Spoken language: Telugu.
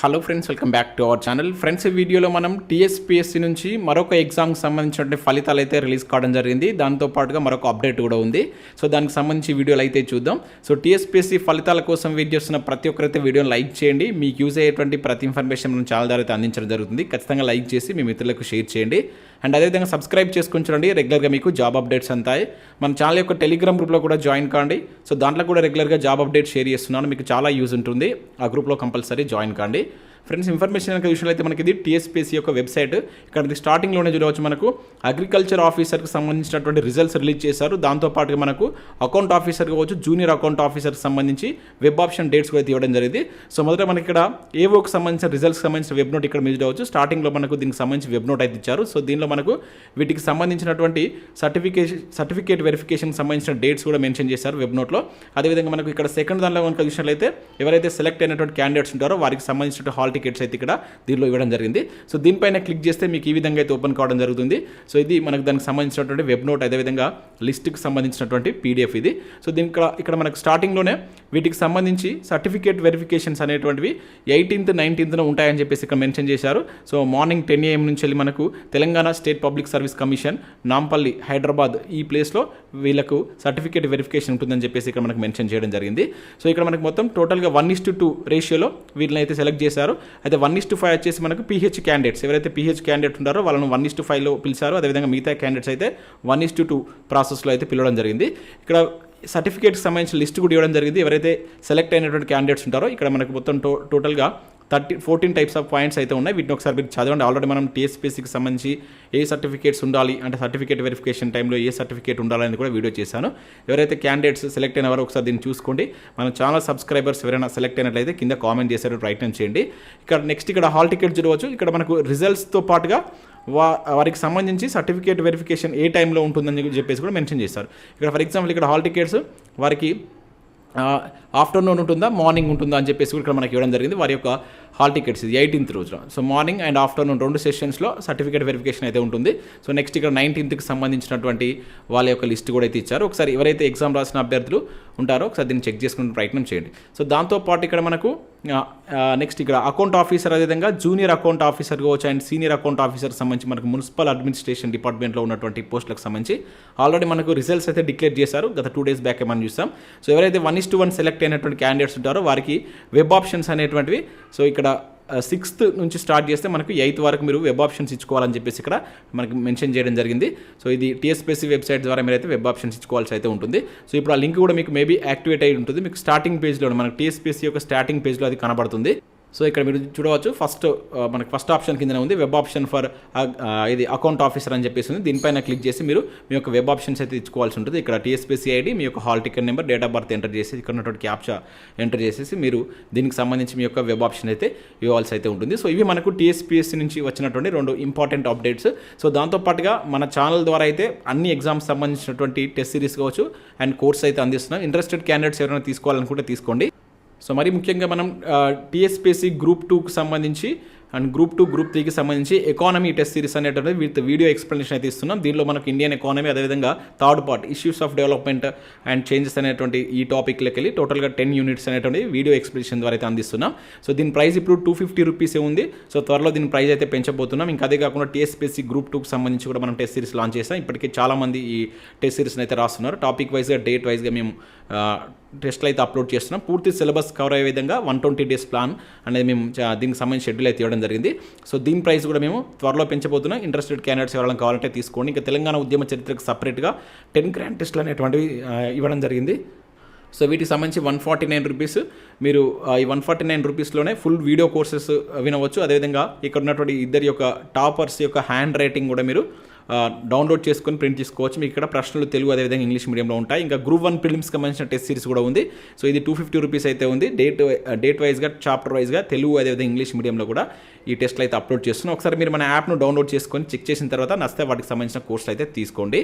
Hello friends welcome back to our channel friends ఈ వీడియోలో మనం టీఎస్పీఎస్సీ నుంచి మరొక ఎగ్జామ్కి సంబంధించిన ఫలితాలు అయితే రిలీజ్ కావడం జరిగింది. దాంతో పాటుగా మరొక అప్డేట్ కూడా ఉంది. సో దానికి సంబంధించి వీడియోలు అయితే చూద్దాం. సో టీఎస్పీఎస్సీ ఫలితాల కోసం వెయిట్ చేస్తున్న ప్రతి ఒక్కరైతే వీడియోని లైక్ చేయండి. మీకు యూజ్ అయ్యేటువంటి ప్రతి ఇన్ఫర్మేషన్ మనం ఛానల్ ద్వారా అయితే అందించడం జరుగుతుంది. ఖచ్చితంగా లైక్ చేసి మీ మిత్రులకు షేర్ చేయండి. అండ్ అదేవిధంగా సబ్స్క్రైబ్ చేసుకుని చూడండి. రెగ్యులర్గా మీకు జాబ్ అప్డేట్స్ అంతాయి. మన ఛానల్ యొక్క టెలిగ్రామ్ గ్రూప్లో కూడా జాయిన్ కాండి. సో దాంట్లో కూడా రెగ్యులర్గా జాబ్ అప్డేట్ షేర్ చేస్తున్నాను. మీకు చాలా యూజ్ ఉంటుంది. ఆ గ్రూప్లో కంపల్సరీ జాయిన్ కాండి. ఫ్రెండ్స్ ఇన్ఫర్మేషన్ కనుక విషయంలో అయితే మనకి ఇది టీఎస్పీసీ యొక్క వెబ్సైట్. ఇక్కడ స్టార్టింగ్లోనే చూడవచ్చు మనకు. అగ్రికల్చర్ ఆఫీసర్కి సంబంధించినటువంటి రిజల్ట్స్ రిలీజ్ చేశారు. దాంతోపాటుగా మనకు అకౌంట్ ఆఫీసర్ కావచ్చు జూనియర్ అకౌంట్ ఆఫీసర్కి సంబంధించి వెబ్ ఆప్షన్ డేట్స్ కూడా అయితే ఇవ్వడం జరిగింది. సో మొదట మనకి ఇక్కడ ఏవోకి సంబంధించిన రిజల్ట్స్ సంబంధించిన వెబ్ నోట్ ఇక్కడ మీరు చూడవచ్చు. స్టార్టింగ్లో మనకు దీనికి సంబంధించి వెబ్ నోట్ అయితే ఇచ్చారు. సో దీనిలో మనకు వీటికి సంబంధించినటువంటి సర్టిఫికేషన్ సర్టిఫికేట్ వెరిఫికేషన్కి సంబంధించిన డేట్స్ కూడా మెన్షన్ చేశారు వెబ్ నోట్లో అదేవిధంగా మనకు ఇక్కడ సెకండ్ దానిలో కనుక చూసినట్లయితే ఎవరైతే సెలెక్ట్ అయినటువంటి క్యాండిడేట్స్ ఉంటారో వారికి సంబంధించిన హాల్ టికెట్స్ అయితే ఇక్కడ దీనిలో ఇవ్వడం జరిగింది. సో దీనిపైన క్లిక్ చేస్తే మీకు ఈ విధంగా అయితే ఓపెన్ కావడం జరుగుతుంది. సో ఇది మనకు దానికి సంబంధించినటువంటి వెబ్ నోట్ అదేవిధంగా లిస్ట్కి సంబంధించినటువంటి పీడిఎఫ్ ఇది. సో దీని ఇక్కడ ఇక్కడ మనకు స్టార్టింగ్లోనే వీటికి సంబంధించి సర్టిఫికేట్ వెరిఫికేషన్స్ అనేటువంటివి ఎయిటీన్త్ నైన్టీన్త్న ఉంటాయని చెప్పేసి ఇక్కడ మెన్షన్ చేశారు. సో మార్నింగ్ టెన్ ఏఎం నుంచి వెళ్ళి మనకు Telangana state public service commission Nampally Hyderabad ఈ ప్లేస్లో వీళ్ళకు సర్టిఫికేట్ వెరిఫికేషన్ ఉంటుందని చెప్పేసి ఇక్కడ మనకు మెన్షన్ చేయడం జరిగింది. సో ఇక్కడ మనకు మొత్తం టోటల్గా వన్ ఇస్ టు టూ రేషియోలో వీళ్ళని అయితే సెలెక్ట్ చేశారు. అయితే వన్ ఇస్ టు ఫైవ్ వచ్చేసి మనకు పీహెచ్ క్యాండిడేట్స్ ఎవరైతే పీహెచ్ క్యాండిడేట్ ఉంటారో వాళ్ళని వన్ ఇస్ టు ఫైవ్లో పిలిచారో. అదేవిధంగా మిగతా క్యాండిడేట్స్ అయితే వన్ ఇస్ టు టూ ప్రాసెస్లో అయితే పిలవడం జరిగింది. ఇక్కడ సర్టిఫికేట్కి సంబంధించిన లిస్ట్ కూడా ఇవ్వడం జరిగింది. ఎవరైతే సెలెక్ట్ అయినటువంటి క్యాండిడేట్స్ ఉంటారో ఇక్కడ మనకు మొత్తం టో టోటల్గా thirty fourteen types of points అయితే ఉన్నాయి. వీటిని ఒకసారి మీరు చదవండి. ఆల్రెడీ మనం టీఎస్పీసీకి సంబంధించి ఏ సర్టిఫికేట్స్ ఉండాలి అంటే సర్టిఫికేట్ వెరిఫికేషన్ టైంలో ఏ సర్టిఫికేట్ ఉండాలని కూడా వీడియో చేశాను. ఎవరైతే క్యాండిడేట్స్ సెలెక్ట్ అయిన వారు ఒకసారి దీన్ని చూసుకోండి. మన ఛానల్ సబ్స్క్రైబర్స్ ఎవరైనా సెలెక్ట్ అయినట్లయితే కింద కామెంట్ చేశారు ప్రయత్నం చేయండి. ఇక్కడ నెక్స్ట్ ఇక్కడ హాల్ టికెట్ చూడవచ్చు. ఇక్కడ మనకు రిజల్ట్స్తో పాటుగా వా వారికి సంబంధించి సర్టిఫికేట్ వెరిఫికేషన్ ఏ టైంలో ఉంటుందని చెప్పేసి కూడా మెన్షన్ చేస్తారు ఇక్కడ ఫర్ ఎగ్జాంపుల్ ఇక్కడ హాల్ టికెట్స్ వారికి ఆఫ్టర్నూన్ ఉంటుందా? మార్నింగ్ ఉంటుందా అని చెప్పేసి కూడా ఇక్కడ మనకి ఇవ్వడం జరిగింది. వారి యొక్క హాల్ టికెట్స్ ఇది ఎయిటీన్త్ రోజున. సో మార్నింగ్ అండ్ ఆఫ్టర్నూన్ రెండు సెషన్స్లో సర్టిఫికేట్ వెరిఫికేషన్ అయితే ఉంటుంది. సో నెక్స్ట్ ఇక్కడ నైన్టీన్త్కి సంబంధించినటువంటి వాళ్ళ యొక్క లిస్ట్ కూడా అయితే ఇచ్చారు. ఒకసారి ఎవరైతే ఎగ్జామ్ రాసిన అభ్యర్థులు ఉంటారో ఒకసారి దీన్ని చెక్ చేసుకునే ప్రయత్నం చేయండి. సో దాంతోపాటు ఇక్కడ మనకు నెక్స్ట్ ఇక్కడ అకౌంట్ ఆఫీసర్ అదేవిధంగా జూనియర్ అకౌంట్ ఆఫీసర్ కావచ్చు అండ్ సీనియర్ అకౌంట్ ఆఫీసర్ సంబంధించి మనకు మున్సిపల్ అడ్మినిస్ట్రేషన్ డిపార్ట్మెంట్లో ఉన్నటువంటి పోస్టులకు సంబంధించి ఆల్రెడీ మనకు రిజల్ట్స్ అయితే డిక్లేర్ చేశారు. గత టూ డేస్ బ్యాక్ మనం చూస్తాం సో ఎవరైతే one is two one select అయినటువంటి క్యాండిడేట్స్ ఉంటారో వారికి వెబ్ ఆప్షన్స్ అనేటువంటివి. సో ఇక్కడ సిక్స్త్ నుంచి స్టార్ట్ చేస్తే మనకు ఎయిత్ వరకు మీరు వెబ్ ఆప్షన్స్ ఇచ్చుకోవాలని చెప్పేసి ఇక్కడ మనకి మెన్షన్ చేయడం జరిగింది. సో ఇది టీఎస్పీసీ వెబ్సైట్ ద్వారా మీరైతే వెబ్ ఆప్షన్స్ ఇచ్చుకోవాల్సి అయితే ఉంటుంది. సో ఇప్పుడు ఆ లింక్ కూడా మీకు మేబీ యాక్టివేట్ అయి ఉంటుంది. మీకు స్టార్టింగ్ పేజ్లో మనకు టీఎస్పీసీ యొక్క స్టార్టింగ్ పేజ్లో అది కనబడుతుంది. సో ఇక్కడ మీరు చూడవచ్చు ఫస్ట్ మనకు ఫస్ట్ ఆప్షన్ కింద ఉంది వెబ్ ఆప్షన్ ఫర్ ఇది అకౌంట్ ఆఫీసర్ అని చెప్పేసి ఉంది. దీనిపైన క్లిక్ చేసి మీరు మీ యొక్క వెబ్ ఆప్షన్స్ అయితే ఇచ్చుకోవాల్సి ఉంటుంది. ఇక్కడ టీఎస్పీసీ ఐడి మీ యొక్క hall ticket number date of birth enter చేసి ఇక్కడ ఉన్నటువంటి క్యాప్చా ఎంటర్ చేసేసి మీరు దీనికి సంబంధించి మీ యొక్క వెబ్ ఆప్షన్ అయితే ఇవ్వాల్సి అయితే ఉంటుంది. సో ఇవి మనకు టీఎస్పీఎస్సీ నుంచి వచ్చినటువంటి రెండు ఇంపార్టెంట్ అప్డేట్స్ సో దాంతోపాటుగా మన ఛానల్ ద్వారా అయితే అన్ని ఎగ్జామ్స్ సంబంధించినటువంటి టెస్ట్ సిరీస్ కావచ్చు అండ్ కోర్స్ అయితే అందిస్తున్నాం. ఇంట్రెస్టెడ్ క్యాండిడేట్స్ ఎవరైనా తీసుకోవాలనుకుంటే తీసుకోండి. సో మరి ముఖ్యంగా మనం టీఎస్పీసీ గ్రూప్ టూకి సంబంధించి అండ్ గ్రూప్ టూ గ్రూప్ త్రీకి సంబంధించి ఎకానమీ టెస్ట్ సిరీస్ అనేటువంటి విత్ వీడియో ఎక్స్ప్లెనేషన్ అయితే ఇస్తున్నాం. దీనిలో మనకు ఇండియన్ ఎకానమీ అదేవిధంగా third part issues of development and changes అనేటువంటి ఈ టాపిక్లకి వెళ్ళి టోటల్గా టెన్ యూనిట్స్ అనేటువంటి వీడియో ఎక్స్ప్లెనేషన్ ద్వారా అయితే అందిస్తున్నాం. సో దీని ప్రైస్ ఇప్పుడు టూ ఫిఫ్టీ రూపీసే ఉంది. సో త్వరలో దీని ప్రైస్ అయితే పెంచబోతున్నాం. ఇంకా అదే కాకుండా టీఎస్పీసీ గ్రూప్ టూకి సంబంధించి కూడా మనం టెస్ట్ సిరీస్ లాంచ్ చేస్తాం. ఇప్పటికే చాలామంది ఈ టెస్ట్ సిరీస్ని అయితే రాస్తున్నారు. టాపిక్ వైజ్గా డేట్ వైజ్గా మేము టెస్ట్లు అయితే అప్లోడ్ చేస్తున్నాం. పూర్తి సిలబస్ కవర్ అయ్యే విధంగా వన్ ట్వంటీ డేస్ ప్లాన్ అనేది మేము దీనికి సంబంధించి షెడ్యూల్ అయితే ఇవ్వడం జరిగింది. సో దీని ప్రైస్ కూడా మేము త్వరలో పెంచబోతున్నాం. ఇంట్రెస్టెడ్ క్యాండిడేట్స్ ఎవరైనా కావాలంటే తీసుకోండి. ఇంకా తెలంగాణ ఉద్యమ చరిత్రకు సపరేట్గా టెన్ గ్రాండ్ టెస్ట్లు అనేటువంటివి ఇవ్వడం జరిగింది. సో వీటికి సంబంధించి వన్ ఫార్టీ నైన్ రూపీస్ మీరు ఈ వన్ ఫార్టీ నైన్ రూపీస్లోనే ఫుల్ వీడియో కోర్సెస్ వినవచ్చు. అదేవిధంగా ఇక్కడ ఉన్నటువంటి ఇద్దరి యొక్క టాపర్స్ యొక్క హ్యాండ్ రైటింగ్ కూడా మీరు డౌన్లోడ్ చేసుకొని ప్రింట్ చేసుకోవచ్చు. మీకు ఇక్కడ ప్రశ్నలు తెలుగు అదేవిధంగా ఇంగ్లీష్ మీడియంలో ఉంటాయి. ఇంకా గ్రూప్ వన్ ఫిలిమ్స్ సంబంధించిన టెస్ట్ సిరీస్ కూడా ఉంది. సో ఇది టూ ఫిఫ్టీ రూపీస్ అయితే ఉంది. డేట్ డేట్ వైజ్గా చాప్టర్ వైజ్గా తెలుగు అదేవిధంగా ఇంగ్లీష్ మీడియంలో కూడా ఈ టెస్ట్లు అయితే అప్లోడ్ చేస్తున్నాం. ఒకసారి మీరు మన యాప్ను డౌన్లోడ్ చేసుకొని చెక్ చేసిన తర్వాత నస్తే వాటికి సంబంధించిన కోర్సులు అయితే తీసుకోండి.